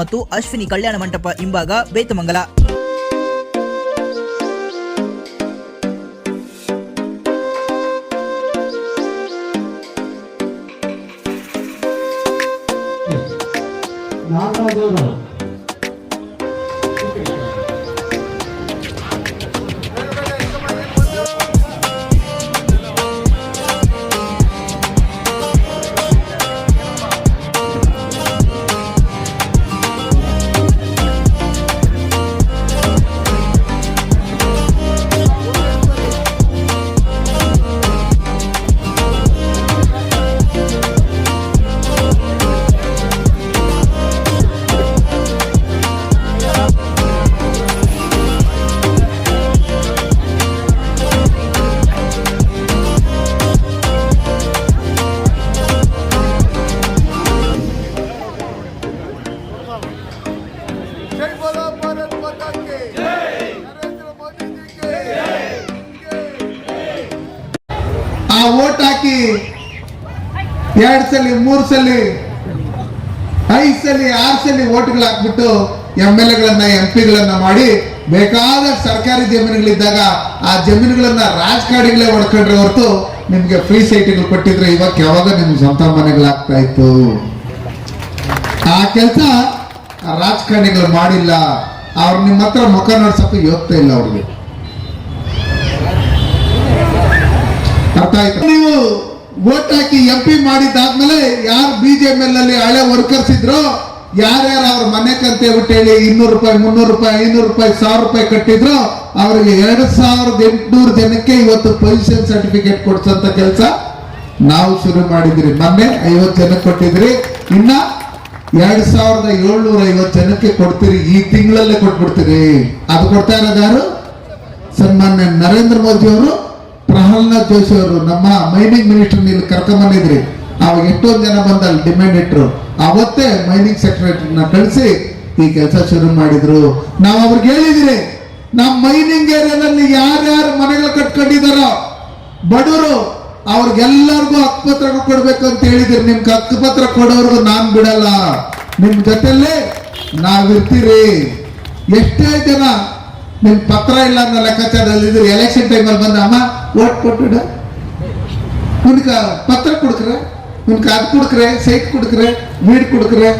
ಮತ್ತು ಅಶ್ವಿನಿ ಕಲ್ಯಾಣ ಮಂಟಪ ಹಿಂಭಾಗ ಬೇತಮಂಗಲ. ನಾಗರಾಜವರು बोलो भारत माता के नरेंद्र मोदी जी के ಆ ಓಟ್ ಹಾಕಿ ಎರಡ್ ಸಲಿ ಮೂರ್ ಸಲಿ ಐದ್ ಸಲಿ ಆರ್ ಸಲಿ ಓಟ್ಗಳು ಹಾಕ್ಬಿಟ್ಟು ಎಂ ಎಲ್ ಎಗಳನ್ನ ಎಂ ಪಿಗಳನ್ನ ಮಾಡಿ ಬೇಕಾದ ಸರ್ಕಾರಿ ಜಮೀನುಗಳಿದ್ದಾಗ ಆ ಜಮೀನುಗಳನ್ನ ರಾಜಕಾರಣಿಗಳೇ ಹೊಡ್ಕೊಂಡ್ರೆ ಹೊರತು ನಿಮ್ಗೆ ಫ್ರೀ ಸೈಟ್ಗಳು ಕೊಟ್ಟಿದ್ರೆ ಇವಾಗ ಯಾವಾಗ ನಿಮ್ಗೆ ಸ್ವಂತ ಮನೆಗಳಾಗ್ತಾ ಇತ್ತು ಆ ಕೆಲಸ ರಾಜಕಾರಣಿಗಳು ಮಾಡಿಲ್ಲ, ಅವ್ರು ನಿಮ್ಮ ಹತ್ರ ಮುಖ ನಡ್ಸಕ್ಕೆ ಯೋಗ್ತಾ ಇಲ್ಲ ಅವ್ರಿಗೆ. ಅರ್ಥ ಆಯ್ತು? ನೀವು ವೋಟ್ ಹಾಕಿ ಎಂ ಪಿ ಮಾಡಿದ್ದಾದ್ಮೇಲೆ ಯಾರು ಬಿಜೆಪಿ ಅಲ್ಲಿ ಹಳೆ ವರ್ಕರ್ಸ್ ಇದ್ರು ಯಾರ್ಯಾರು ಅವ್ರ ಮನೆ ಕಂತೆ ಹೇಳಿ ಇನ್ನೂರು ರೂಪಾಯಿ, ಮುನ್ನೂರು ರೂಪಾಯಿ, ಐನೂರು ರೂಪಾಯಿ, ಸಾವಿರ ರೂಪಾಯಿ ಕಟ್ಟಿದ್ರು, ಅವರಿಗೆ ಎರಡು ಸಾವಿರದ ಎಂಟುನೂರು ಜನಕ್ಕೆ ಇವತ್ತು ಪೊಸಿಷನ್ ಸರ್ಟಿಫಿಕೇಟ್ ಕೊಡ್ಸಂತ ಕೆಲಸ ನಾವು ಶುರು ಮಾಡಿದ್ರಿ ಮೊನ್ನೆ ಐವತ್ತು ಜನಕ್ಕೆ ಕೊಟ್ಟಿದ್ರಿ ಇನ್ನ ಎರಡ್ ಸಾವಿರದ ಏಳ್ನೂರ ಐವತ್ತು ಜನಕ್ಕೆ ಕೊಡ್ತೀರಿ ಈ ತಿಂಗಳಲ್ಲೇ ಕೊಟ್ಬಿಡ್ತೀರಿ. ಅದು ಕೊಡ್ತಾ ಇರೋದು ಯಾರು? ಸನ್ಮಾನ್ಯ ನರೇಂದ್ರ ಮೋದಿ ಅವರು, ಪ್ರಹ್ಲಾದ್ ಜೋಶಿ ಅವರು, ನಮ್ಮ ಮೈನಿಂಗ್ ಮಿನಿಸ್ಟರ್ ಇಲ್ಲಿ ಕರ್ಕೊಂಬಂದಿದ್ರಿ. ಅವಾಗ ಎಷ್ಟೊಂದು ಜನ ಬಂದ ಅಲ್ಲಿ ಡಿಮ್ಯಾಂಡ್ ಇಟ್ರು. ಅವತ್ತೇ ಮೈನಿಂಗ್ ಸೆಕ್ರೆಟರಿನ ಕಳಿಸಿ ಈ ಕೆಲಸ ಶುರು ಮಾಡಿದ್ರು. ನಾವು ಅವ್ರಿಗೆ ಹೇಳಿದಿರಿ ನಮ್ಮ ಮೈನಿಂಗ್ ಏರಿಯಾದಲ್ಲಿ ಯಾರ್ಯಾರು ಮನೆಗಳು ಕಟ್ಕೊಂಡಿದಾರೋ ಬಡವರು ಅವ್ರಿಗೆಲ್ಲರಿಗೂ ಹಕ್ಕುಪತ್ರ ಕೊಡ್ಬೇಕು ಅಂತ ಹೇಳಿದಿರಿ ನಿಮ್ಗೆ ಹಕ್ಕುಪತ್ರ ಕೊಡೋರ್ಗು ನಾನ್ ಬಿಡಲ್ಲ. ನಿಮ್ ಜೊತೆಲ್ಲೇ ನಾವಿರ್ತೀರಿ. ಎಷ್ಟೇ ಜನ ನಿಮ್ ಪತ್ರ ಇಲ್ಲ ಅನ್ನೋ ಲೆಕ್ಕಾಚಾರದಲ್ಲಿ ಇದ್ರೆ ಎಲೆಕ್ಷನ್ ಟೈಮಲ್ಲಿ ಬಂದ ಅಮ್ಮ ಓಟ್ ಕೊಟ್ಟಿಡ? ಉನ್ಕ ಪತ್ರ ಕೊಡ್ಕ್ರೆ? ಉನ್ಕ ಅದ್ ಕೊಡ್ಕ್ರೆ? ಸೈಟ್ ಕೊಡ್ಕ್ರೆ? ವೀಡ್ ಕೊಡ್ಕ್ರೆ?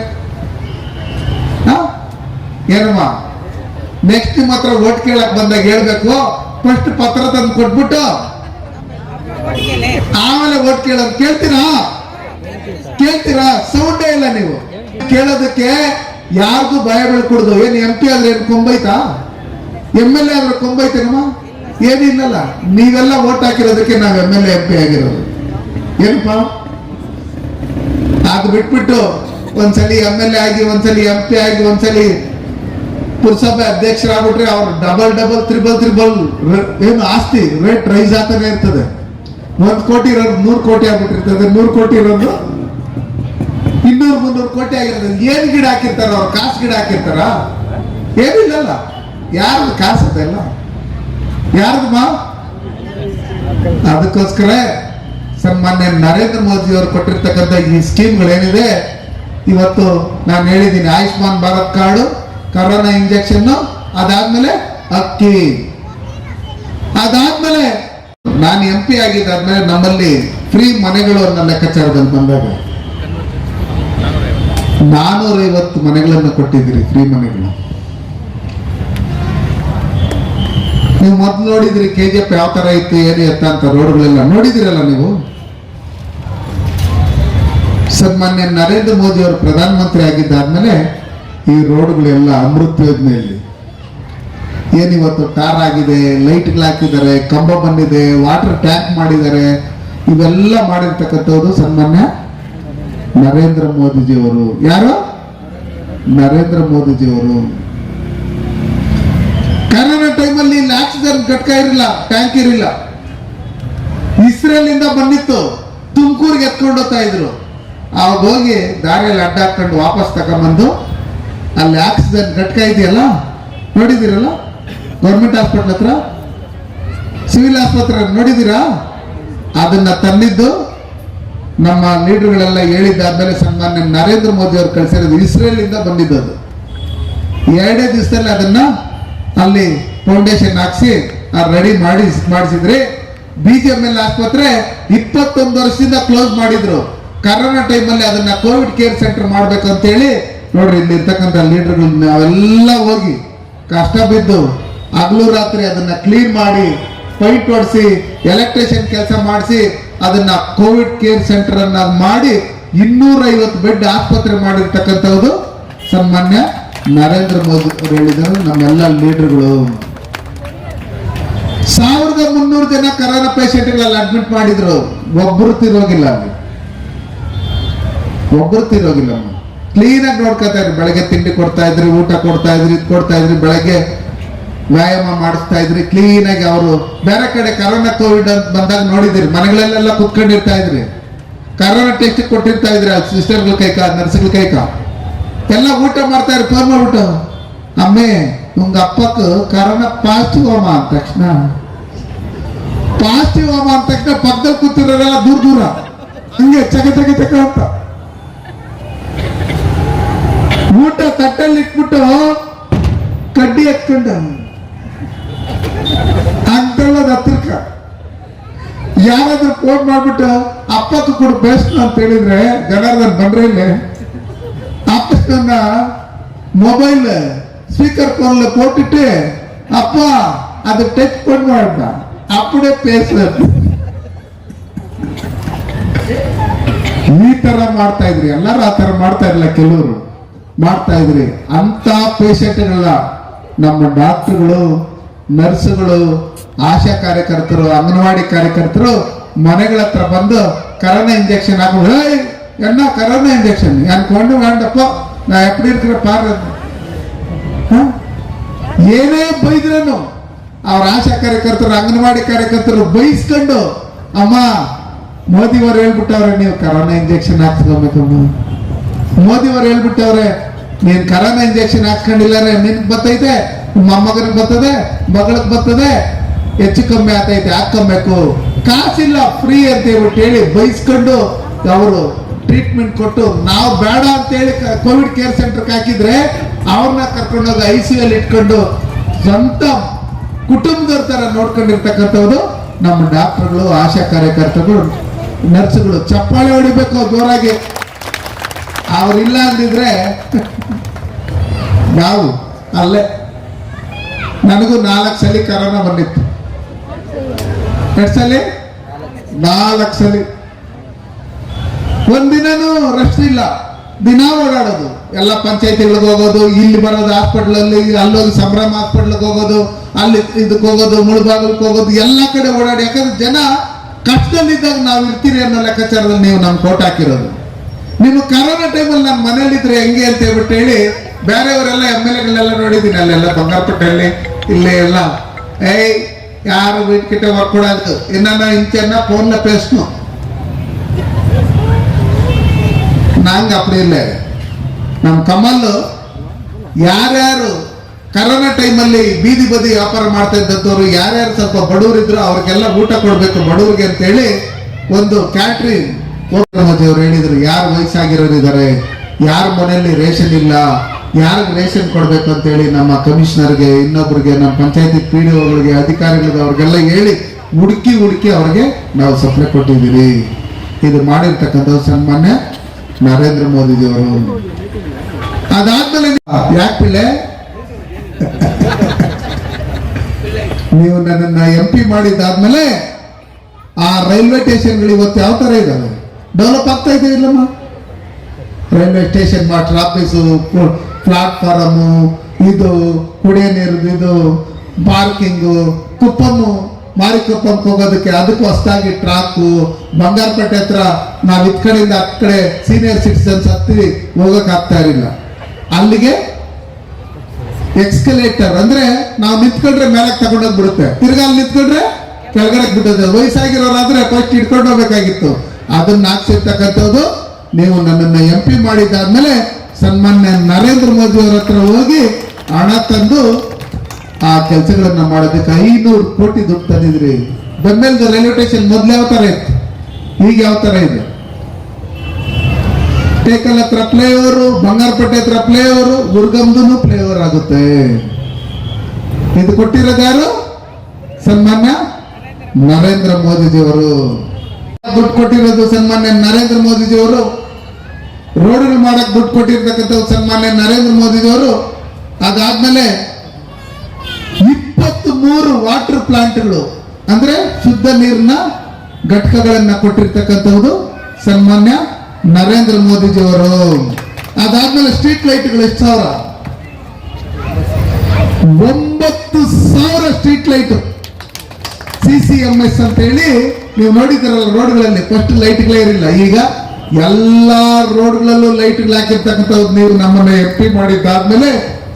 ಏನಮ್ಮ? ನೆಕ್ಸ್ಟ್ ಮಾತ್ರ ಓಟ್ ಕೇಳಕ್ ಬಂದಾಗ ಹೇಳ್ಬೇಕು. ಫಸ್ಟ್ ಪತ್ರ ತಂದು ಕೊಟ್ಬಿಟ್ಟು ಆಮೇಲೆ ಓಟ್ ಕೇಳೋದು. ಕೇಳ್ತೀರಾ? ಕೇಳ್ತೀರಾ? ಸೌಂಡೇ ಇಲ್ಲ ನೀವು. ಕೇಳೋದಕ್ಕೆ ಯಾರ್ದು ಭಯ ಬೀಳ್ಕೊಡ್ದು. ಏನ್ ಎಂ ಪಿ ಆದ್ರೆ ಏನ್ ಕೊಂಬೈತಾ? ಎಂ ಎಲ್ ಎ ಆದ್ರೆ ಕೊಂಬೈತೇನಮ್ಮ? ಏನಿಲ್ಲಲ್ಲ ನೀವೆಲ್ಲ ಓಟ್ ಹಾಕಿರೋದಕ್ಕೆ ನಾವು M L A M P ಆಗಿರೋದು. ಏನಪ್ಪ? ಅದು ಬಿಟ್ಬಿಟ್ಟು ಒಂದ್ಸಲಿ ಎಂ ಎಲ್ ಎ ಆಗಿ, ಒಂದ್ಸಲಿ ಎಂ ಪಿ ಆಗಿ, ಒಂದ್ಸಲಿ ಪುರಸಭೆ ಅಧ್ಯಕ್ಷರಾಗ್ಬಿಟ್ರೆ ಅವ್ರು ಡಬಲ್ ಡಬಲ್ ತ್ರಿಬಲ್ ತ್ರಿಬಲ್ ಏನು ಆಸ್ತಿ ರೇಟ್ ರೈಸ್ ಆಗ್ತಾನೆ ಇರ್ತದೆ. ಒಂದ್ ಕೋಟಿ ಇರೋದು ನೂರು ಕೋಟಿ ಆಗ್ಬಿಟ್ಟಿರ್ತದೆ ನೂರು ಕೋಟಿ ಇರೋದು ಇನ್ನೂರು ಮುನ್ನೂರು ಕೋಟಿ ಆಗಿರ್ತದೆ ಏನು ಗಿಡ ಹಾಕಿರ್ತಾರ, ಅವ್ರು ಕಾಸು ಗಿಡ ಹಾಕಿರ್ತಾರ? ಏನಿಲ್ಲಲ್ಲ ಯಾರ್ದು ಕಾಸು ಅದೆಲ್ಲ ಯಾರ್ದು ಮಾ? ಅದಕ್ಕೋಸ್ಕರ ಸನ್ಮಾನ್ಯ ನರೇಂದ್ರ ಮೋದಿ ಅವರು ಕೊಟ್ಟಿರ್ತಕ್ಕಂಥ ಈ ಸ್ಕೀಮ್ಗಳೇನಿದೆ, ಇವತ್ತು ನಾನು ಹೇಳಿದ್ದೀನಿ Ayushman Bharat card, corona injection ಅದಾದ್ಮೇಲೆ ಅಕ್ಕಿ. ಅದಾದ್ಮೇಲೆ ನಾನು ಎಂ ಪಿ ಆಗಿದ್ದಾದ್ಮೇಲೆ ನಮ್ಮಲ್ಲಿ ಫ್ರೀ ಮನೆಗಳು ಅನ್ನೋ ಲೆಕ್ಕಾಚಾರದಲ್ಲಿ ಬಂದಾಗ ನಾನೂರೈವತ್ತು ಮನೆಗಳನ್ನು ಕೊಟ್ಟಿದ್ದೀರಿ ಫ್ರೀ ಮನೆಗಳು. ನೀವು ಮೊದ್ಲು ನೋಡಿದ್ರಿ ಕೆ ಜಿ ಎಫ್ ಯಾವ ತರ ಇತ್ತು ಏನು ಎತ್ತ ಅಂತ ರೋಡ್ಗಳೆಲ್ಲ ನೋಡಿದಿರಲ್ಲ ನೀವು? ಸನ್ಮಾನ್ಯ ನರೇಂದ್ರ ಮೋದಿ ಅವರು ಪ್ರಧಾನಮಂತ್ರಿ ಆಗಿದ್ದಾದ್ಮೇಲೆ ಈ ರೋಡ್ಗಳೆಲ್ಲ ಅಮೃತ ಯೋಜನೆಯಲ್ಲಿ ಏನಿವತ್ತು ಟಾರ್ ಆಗಿದೆ ಲೈಟ್ಗಳು ಹಾಕಿದ್ದಾರೆ, ಕಂಬ ಬಂದಿದೆ ವಾಟರ್ ಟ್ಯಾಂಕ್ ಮಾಡಿದ್ದಾರೆ, ಇವೆಲ್ಲ ಮಾಡಿರ್ತಕ್ಕಂಥವ್ರು ಸನ್ಮಾನ್ಯ ನರೇಂದ್ರ ಮೋದಿಜಿಯವರು. ಯಾರು? ನರೇಂದ್ರ ಮೋದಿಜಿಯವರು. ಕರೋನಾ ಟೈಮಲ್ಲಿ ಇಲ್ಲಿ ಆಕ್ಸಿಜನ್ ಘಟಕ ಇರಲಿಲ್ಲ ಟ್ಯಾಂಕ್ ಇರಲಿಲ್ಲ. ಇಸ್ರೇಲ್ ಇಂದ ಬಂದಿತ್ತು, ತುಮಕೂರಿಗೆ ಎತ್ಕೊಂಡು ಹೋಗ್ತಾ ಇದ್ರು. ಅವಾಗ ಹೋಗಿ ದಾರಿಯಲ್ಲಿ ಅಡ್ಡ ಹಾಕೊಂಡು ವಾಪಸ್ ತಗೊಂಬಂದು ಅಲ್ಲಿ ಆಕ್ಸಿಜನ್ ಘಟಕ ಇದೆಯಲ್ಲ? ನೋಡಿದಿರಲ್ಲ ಗೌರ್ಮೆಂಟ್ ಆಸ್ಪತ್ರೆ ಹತ್ರ ಸಿವಿಲ್ ಆಸ್ಪತ್ರೆ ನೋಡಿದ್ದೀರಾ? ಅದನ್ನ ತಂದಿದ್ದು ನಮ್ಮ ಲೀಡರ್ಗಳೆಲ್ಲ ಹೇಳಿದ್ದಾದ್ಮೇಲೆ ಸನ್ಮಾನ್ಯ ನರೇಂದ್ರ ಮೋದಿ ಅವರು ಕಳಿಸಿರೋದು ಇಸ್ರೇಲ್ ಇಂದ ಬಂದಿದ್ದು ಅದು ಎರಡೇ ದಿವಸದಲ್ಲಿ ಅದನ್ನ ಅಲ್ಲಿ ಫೌಂಡೇಶನ್ ಹಾಕ್ಸಿ ರೆಡಿ ಮಾಡಿ ಮಾಡಿಸಿದ್ರಿ ಬಿ ಜಿ ಎಲ್ ಆಸ್ಪತ್ರೆ ಇಪ್ಪತ್ತೊಂದು ವರ್ಷದಿಂದ ಕ್ಲೋಸ್ ಮಾಡಿದ್ರು. ಕರೋನಾ ಟೈಮಲ್ಲಿ ಅದನ್ನ ಕೋವಿಡ್ ಕೇರ್ ಸೆಂಟರ್ ಮಾಡಬೇಕು ಅಂತ ಹೇಳಿ ನೋಡ್ರಿ, ಇಲ್ಲಿ ಇರ್ತಕ್ಕಂಥ ಲೀಡರ್ಗಳನ್ನ ನಾವೆಲ್ಲ ಹೋಗಿ ಕಷ್ಟ ಬಿದ್ದು ಹಗಲು ರಾತ್ರಿ ಅದನ್ನ ಕ್ಲೀನ್ ಮಾಡಿ ಪೈಪ್ ಹೊಡೆಸಿ ಎಲೆಕ್ಟ್ರಿಷಿಯನ್ ಕೆಲಸ ಮಾಡಿಸಿ, ಅದನ್ನ ಕೋವಿಡ್ ಕೇರ್ ಸೆಂಟರ್ ಅನ್ನ ಮಾಡಿ ಇನ್ನೂರ ಐವತ್ತು ಬೆಡ್ ಆಸ್ಪತ್ರೆ ಮಾಡಿರ್ತಕ್ಕಂಥದ್ದು ಸನ್ಮಾನ್ಯ ನರೇಂದ್ರ ಮೋದಿ ಅವರು ಹೇಳಿದರು ನಮ್ಮೆಲ್ಲ ಲೀಡರ್ಗಳು ಸಾವಿರದ ಮುನ್ನೂರು ಜನ ಕರೋನಾ ಪೇಷಂಟ್ಗಳಲ್ಲಿ ಅಡ್ಮಿಟ್ ಮಾಡಿದ್ರು. ಒಬ್ಬರು ತಿರೋಗಿಲ್ಲ ಒಬ್ಬರು ತಿರೋಗಿಲ್ಲ ಕ್ಲೀನ್ ಆಗಿ ನೋಡ್ಕೊತಾ ಇದ್ರಿ. ಬೆಳಗ್ಗೆ ತಿಂಡಿ ಕೊಡ್ತಾ ಇದ್ರಿ, ಊಟ ಕೊಡ್ತಾ ಇದ್ರಿ, ಇದು ಕೊಡ್ತಾ ಇದ್ರಿ, ಬೆಳಗ್ಗೆ ವ್ಯಾಯಾಮ ಮಾಡಿಸ್ತಾ ಇದ್ರಿ ಕ್ಲೀನ್ ಆಗಿ ಅವರು ಬೇರೆ ಕಡೆ ಕರೋನಾ ಕೋವಿಡ್ ಅಂತ ಬಂದಾಗ ನೋಡಿದಿರಿ, ಮನೆಗಳಲ್ಲೆಲ್ಲ ಕುತ್ಕೊಂಡಿರ್ತಾ ಇದ್ರಿ. ಕರೋನಾ ಟೆಸ್ಟ್ ಕೊಟ್ಟಿರ್ತಾ ಇದ್ರಿ ಸಿಸ್ಟರ್ಗಳ ಕೈಕ ನರ್ಸ್ಗಳ ಕೈಕ. ಎಲ್ಲ ಊಟ ಮಾಡ್ತಾ ಇರಿ ಫೋನ್ ಮಾಡ್ಬಿಟ್ಟು ಅಮ್ಮೆ ಉಂಗ ಅಪ್ಪಕ್ಕ ಕರೋನಾ ಪಾಸಿಟಿವ್ ಅಮ್ಮ ಅಂದ ತಕ್ಷಣ. ಪಾಸಿಟಿವ್ ಅಮ್ಮ ಅಂದ ತಕ್ಷಣ ಪಕ್ಕದಲ್ಲಿ ಕೂತಿರೋರೆಲ್ಲ ದೂರ ದೂರ. ಹಂಗೆ ಚಕ ಚಕ ಚಕ ಅಂತ. ಊಟ ತಟ್ಟಲ್ಲಿ ಇಟ್ಬಿಟ್ಟು ಕಡ್ಡಿ ಎತ್ಕೊಂಡ ಯಾರಾದ್ರೂ ಫೋನ್ ಮಾಡ್ಬಿಟ್ಟು ಅಪ್ಪತ್ತು ಕೂಡ ಬೆಸ್ಟ್ ಅಂತ ಹೇಳಿದ್ರೆ ಜನಾರ್ದನ್ ಬಂದ್ರೆ ಅಪ್ಪನ ಮೊಬೈಲ್ ಸ್ಪೀಕರ್ ಫೋನ್ పోட்டுట్టు ಅಪ್ಪ, ಅದು టచ్ ಫೋನ್ ಮಾಡ అప్పుడే ಪೇಸ್ ಈ ತರ ಮಾಡ್ತಾ ಇದ್ರಿ. ಎಲ್ಲರೂ ಆ ತರ ಮಾಡ್ತಾ ಇರಲ್ಲ ಕೆಲವರು. ಮಾಡ್ತಾ ಇದ್ರಿ. ಅಂತ ಪೇಷಂಟ್ಗಳ ನಮ್ಮ ಡಾಕ್ಟರ್ಗಳು ನರ್ಸ್ಗಳು ಆಶಾ ಕಾರ್ಯಕರ್ತರು, ಅಂಗನವಾಡಿ ಕಾರ್ಯಕರ್ತರು ಮನೆಗಳ ಹತ್ರ ಬಂದು ಕರೋನಾ ಇಂಜೆಕ್ಷನ್ ಹಾಕೊಂಡು ಹೇ ಎಣ್ಣ ಕರೋನಾ ಇಂಜೆಕ್ಷನ್ ಅನ್ಕೊಂಡು ಮಾಡಪ್ಪ ನಾ ಎಪ್ಪಡಿ ಇರ್ತೀರ ಪಾರ. ಏನೇ ಬೈದ್ರನು ಅವ್ರ ಆಶಾ ಕಾರ್ಯಕರ್ತರು, ಅಂಗನವಾಡಿ ಕಾರ್ಯಕರ್ತರು ಬೈಸ್ಕೊಂಡು, ಅಮ್ಮ, ಮೋದಿಯವರು ಹೇಳ್ಬಿಟ್ಟವ್ರೆ, ನೀವು ಕರೋನಾ ಇಂಜೆಕ್ಷನ್ ಹಾಕ್ಸ್ಕೊಬೇಕಮ್ಮ. ಮೋದಿಯವರು ಹೇಳ್ಬಿಟ್ಟವ್ರೆ, ನೀನ್ ಕರೋನಾ ಇಂಜೆಕ್ಷನ್ ಹಾಕ್ಸ್ಕೊಂಡಿಲ್ಲ ನಿನ್ ಬತ್ತೈತೆ, ಮೊಮ್ಮಗನಿಗೆ ಬರ್ತದೆ ಮಗಳಿಗೆ ಬರ್ತದೆ ಹೆಚ್ಚು ಕಮ್ಮಿ ಆಗ್ತೈತೆ ಕಮ್ಮಬೇಕು ಕಾಸಿಲ್ಲ ಫ್ರೀ ಅಂತ ಹೇಳ್ಬಿಟ್ಟು ಹೇಳಿ ಬೈಸ್ಕೊಂಡು ಅವರು ಟ್ರೀಟ್ಮೆಂಟ್ ಕೊಟ್ಟು, ನಾವು ಬೇಡ ಅಂತ ಹೇಳಿ ಕೋವಿಡ್ ಕೇರ್ ಸೆಂಟರ್ಗೆ ಹಾಕಿದ್ರೆ ಅವ್ರನ್ನ ಕರ್ಕೊಂಡೋಗಿ ಐ ಸಿ ಎಲ್ ಇಟ್ಕೊಂಡು ಸ್ವಂತ ಕುಟುಂಬದವ್ರ ತರ ನೋಡ್ಕೊಂಡಿರ್ತಕ್ಕಂಥವ್ರು ನಮ್ಮ ಡಾಕ್ಟರ್ಗಳು, ಆಶಾ ಕಾರ್ಯಕರ್ತರು ನರ್ಸ್ಗಳು, ಚಪ್ಪಾಳೆ ಹೊಡಿಬೇಕು ಜೋರಾಗಿ. ಅವರಿಲ್ಲ ಅಂದಿದ್ರೆ ನಾವು ಅಲ್ಲೇ. ನನಗೂ ನಾಲ್ಕು ಸಲ ಕರೋನಾ ಬಂದಿತ್ತು. ಎಷ್ಟು ಸಲ ನಾಲ್ಕು ಸಲ. ಒಂದಿನೂ ರೆಸ್ಟ್ ಇಲ್ಲ. ದಿನ ಓಡಾಡೋದು. ಎಲ್ಲ ಪಂಚಾಯತಿಗಳಿಗೆ ಹೋಗೋದು, ಇಲ್ಲಿ ಬರೋದು ಹಾಸ್ಪಿಟ್ಲಲ್ಲಿ ಅಲ್ಲೋಗಿ ಸಂಭ್ರಮ ಹಾಸ್ಪಿಟ್ಲಿಗೆ ಹೋಗೋದು, ಅಲ್ಲಿ ಇದಕ್ಕೆ ಹೋಗೋದು ಮುಳುಬಾಗಲ್ಗೆ ಹೋಗೋದು, ಎಲ್ಲ ಕಡೆ ಓಡಾಡಿ. ಯಾಕಂದ್ರೆ ಜನ ಕಷ್ಟದಲ್ಲಿದ್ದಾಗ ನಾವು ಇರ್ತೀರಿ ಅನ್ನೋ ಲೆಕ್ಕಾಚಾರದಲ್ಲಿ ನೀವು ನಮ್ಮ ಕೋಟ್ ಹಾಕಿರೋದು. ನೀವು ಕರೋನಾ ಟೈಮಲ್ಲಿ ನಾನು ಮನೇಲಿದ್ರೆ ಹೆಂಗೆ ಅಂತ ಹೇಳ್ಬಿಟ್ಟು ಹೇಳಿ, ಬೇರೆಯವರೆಲ್ಲ ಎಂ ಎಲ್ ಎಗಳೆಲ್ಲ ನೋಡಿದ್ದೀನಿ. ಅಲ್ಲೆಲ್ಲ ಬಂಗಾರಪಟ್ಟೆಯಲ್ಲಿ ಇಲ್ಲೇ ಎಲ್ಲ. ಏಯ್ ಯಾರು వీటికిట వర్క్ కూడదు ఎన్న ఇంచెన్న ఫోన్ల పేస్ను ನಂಗೆ ಅಪ್ಪಡಿ ಇಲ್ಲ ನಮ್ಮ ಕಮಲ್ಲು ಯಾರ್ಯಾರು ಕರೋನಾ ಟೈಮಲ್ಲಿ ಬೀದಿ ಬದಿ ವ್ಯಾಪಾರ ಮಾಡ್ತಾ ಇದ್ದಂಥವ್ರು ಯಾರ್ಯಾರು ಸ್ವಲ್ಪ ಬಡವರಿದ್ರು ಅವ್ರಿಗೆಲ್ಲ ಊಟ ಕೊಡಬೇಕು ಬಡವರಿಗೆ ಅಂತೇಳಿ ಒಂದು ಕ್ಯಾಟ್ರಿಂಗ್ ಅವರು ಹೇಳಿದ್ರು ಯಾರು ವಯಸ್ಸಾಗಿರೋರು ಇದ್ದಾರೆ ಯಾರ ಮನೆಯಲ್ಲಿ ರೇಷನ್ ಇಲ್ಲ ಯಾರಿಗೆ ರೇಷನ್ ಕೊಡಬೇಕು ಅಂತೇಳಿ ನಮ್ಮ ಕಮಿಷನರ್ಗೆ, ಇನ್ನೊಬ್ರಿಗೆ, ನಮ್ಮ ಪಂಚಾಯತಿ ಪಿ ಡಿ ಒಗಳಿಗೆ ಅಧಿಕಾರಿಗಳಿಗೆ ಅವ್ರಿಗೆಲ್ಲ ಹೇಳಿ ಹುಡುಕಿ ಹುಡುಕಿ ಅವ್ರಿಗೆ ನಾವು ಸಪ್ಲೈ ಕೊಟ್ಟಿದ್ದೀವಿ ಇದು ಮಾಡಿರ್ತಕ್ಕಂಥ ಸನ್ಮಾನ್ಯ ನರೇಂದ್ರ ಮೋದಿಜಿಯವರು. ಅದಾದ್ಮೇಲೆ ಯಾಕೆ ಪಿಳ್ಳೆ? ನೀವು ನನ್ನ ಎಂ ಪಿ ಮಾಡಿದ್ದಾದ್ಮೇಲೆ ಆ ರೈಲ್ವೆ ಸ್ಟೇಷನ್ಗಳು ಇವತ್ತು ಯಾವ ತರ ಇದಾವೆ ಡೆವಲಪ್ ಆಗ್ತಾ ಇದೆ ಇಲ್ಲಮ್ಮ? ರೈಲ್ವೆ ಸ್ಟೇಷನ್ ಮಾಡ್ರಿ ಆಫೀಸು ಪ್ಲಾಟ್ಫಾರಮು ಇದು ಕುಡಿಯೋ ನೀರು, ಇದು ಪಾರ್ಕಿಂಗು ಕುಪ್ಪಮ್ಮು ಮಾರಿಕೊಪ್ಪಂಗೆ ಹೋಗೋದಕ್ಕೆ ಅದಕ್ಕೂ ಹೊಸದಾಗಿ ಟ್ರಾಕು ಬಂಗಾರಪೇಟೆ ಹತ್ರ ನಾವು ಇದ್ ಕಡೆಯಿಂದ ಹತ್ ಕಡೆ ಸೀನಿಯರ್ ಸಿಟಿಸನ್ಸ್ ಹತ್ತಿ ಹೋಗೋಕ್ಕಾಗ್ತಾ ಇರಲಿಲ್ಲ. ಅಲ್ಲಿಗೆ ಎಕ್ಸ್ಕಲೇಟರ್ ಅಂದ್ರೆ ನಾವು ನಿಂತ್ಕೊಂಡ್ರೆ ಮೇಲೆ ತಗೊಂಡೋಗಿ ಬಿಡುತ್ತೆ. ತಿರ್ಗಾ ಅಲ್ಲಿ ನಿಂತ್ಕೊಂಡ್ರೆ ಕೆಳಗಡೆ ಬಿಡುತ್ತೆ. ವಯಸ್ಸಾಗಿರೋರಾದ್ರೆ ಫಸ್ಟ್ ಇಟ್ಕೊಂಡು ಹೋಗ್ಬೇಕಾಗಿತ್ತು. ಅದನ್ನ ಹಾಕ್ಸಿರ್ತಕ್ಕಂಥದ್ದು ನೀವು ನನ್ನನ್ನು ಎಂ ಪಿ ಮಾಡಿದ್ದಾದ್ಮೇಲೆ ಸನ್ಮಾನ್ಯ ನರೇಂದ್ರ ಮೋದಿ ಅವರ ಹತ್ರ ಹೋಗಿ ಹಣ ತಂದು ಆ ಕೆಲಸಗಳನ್ನ ಮಾಡೋದಕ್ಕೆ ಐನೂರು ಕೋಟಿ ದುಡ್ಡು ತಂದಿದ್ರಿ. ಬೆಂಬಲದ ರೈಲ್ವೆ ಸ್ಟೇಷನ್ ಮೊದ್ಲು ಯಾವ ತರ ಇತ್ತು? ಈಗ ಯಾವ ತರ ಇದೆ? ಟೇಕಲ್ ಹತ್ರ ಪ್ಲೇ ಓವರು ಬಂಗಾರಪೇಟೆ ಹತ್ರ ಪ್ಲೇ ಓವರು ಗುರ್ಗಮ್ದು ಪ್ಲೇ ಓವರ್ ಆಗುತ್ತೆ. ಇದು ಕೊಟ್ಟಿರೋದು ಯಾರು? ಸನ್ಮಾನ್ಯ ನರೇಂದ್ರ ಮೋದಿಜಿಯವರು. ದುಡ್ಡು ಕೊಟ್ಟಿರೋದು ಸನ್ಮಾನ್ಯ ನರೇಂದ್ರ ಮೋದಿಜಿಯವರು. ರೋಡ್ಗಳು ಮಾಡಕ್ ದುಡ್ಡು ಕೊಟ್ಟಿರ್ತಕ್ಕಂಥ ಸನ್ಮಾನ್ಯ ನರೇಂದ್ರ ಮೋದಿಜಿಯವರು, ಅದಾದ್ಮೇಲೆ ಇಪ್ಪತ್ತ್ ಮೂರು ವಾಟರ್ ಪ್ಲಾಂಟ್ಗಳು, ಅಂದ್ರೆ ಶುದ್ಧ ನೀರಿನ ಘಟಕಗಳನ್ನ ಕೊಟ್ಟಿರ್ತಕ್ಕಂಥದ್ದು ಸನ್ಮಾನ್ಯ ನರೇಂದ್ರ ಮೋದಿಜಿಯವರು. ಅದಾದ್ಮೇಲೆ ಸ್ಟ್ರೀಟ್ ಲೈಟ್ಗಳು ಎಷ್ಟು ಸಾವಿರ? ಒಂಬತ್ತು ಸಾವಿರ street light. C C M S ಅಂತ ಹೇಳಿ ನೀವು ನೋಡಿದಿರಲ್ಲ ರೋಡ್ಗಳಲ್ಲಿ, ಫಸ್ಟ್ ಲೈಟ್ಗಳೇ ಇರಲಿಲ್ಲ. ಈಗ ಎಲ್ಲಾ ರೋಡ್ಗಳಲ್ಲೂ ಲೈಟ್ಗಳು ಹಾಕಿರ್ತಕ್ಕಂಥದ್ದು ನೀವು ನಮ್ಮನ್ನ ಎಂ ಪಿ ಮಾಡಿದ್ದಾದ್ಮೇಲೆ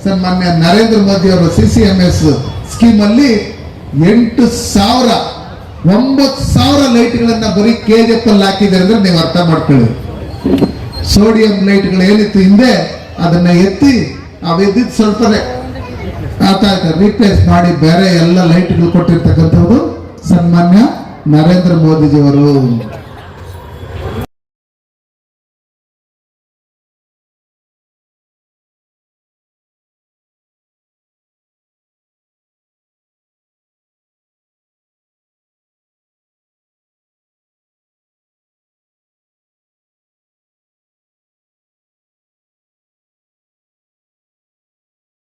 ಸನ್ಮಾನ್ಯ ನರೇಂದ್ರ ಮೋದಿ ಅವರ C C M S scheme ಅಲ್ಲಿ ಎಂಟು ಸಾವಿರ, ಒಂಬತ್ತು ಸಾವಿರ ಲೈಟ್ಗಳನ್ನ ಬರೀ ಕೆ ಜಿ ಎಫ್ ಅಲ್ಲಿ ಹಾಕಿದ್ದಾರೆ ಅಂದ್ರೆ ನೀವು ಅರ್ಥ ಮಾಡ್ಕೊಳ್ಳಿ. ಸೋಡಿಯಂ ಲೈಟ್ಗಳು ಏನಿತ್ತು ಹಿಂದೆ ಅದನ್ನ ಎತ್ತಿ ಅವಿದ್ದಿದ್ದು ಸ್ವಲ್ಪನೇ ಆತ ರಿಪ್ಲೇಸ್ ಮಾಡಿ ಬೇರೆ ಎಲ್ಲ ಲೈಟ್ಗಳು ಕೊಟ್ಟಿರ್ತಕ್ಕಂಥವ್ರು ಸನ್ಮಾನ್ಯ ನರೇಂದ್ರ ಮೋದಿಜಿಯವರು.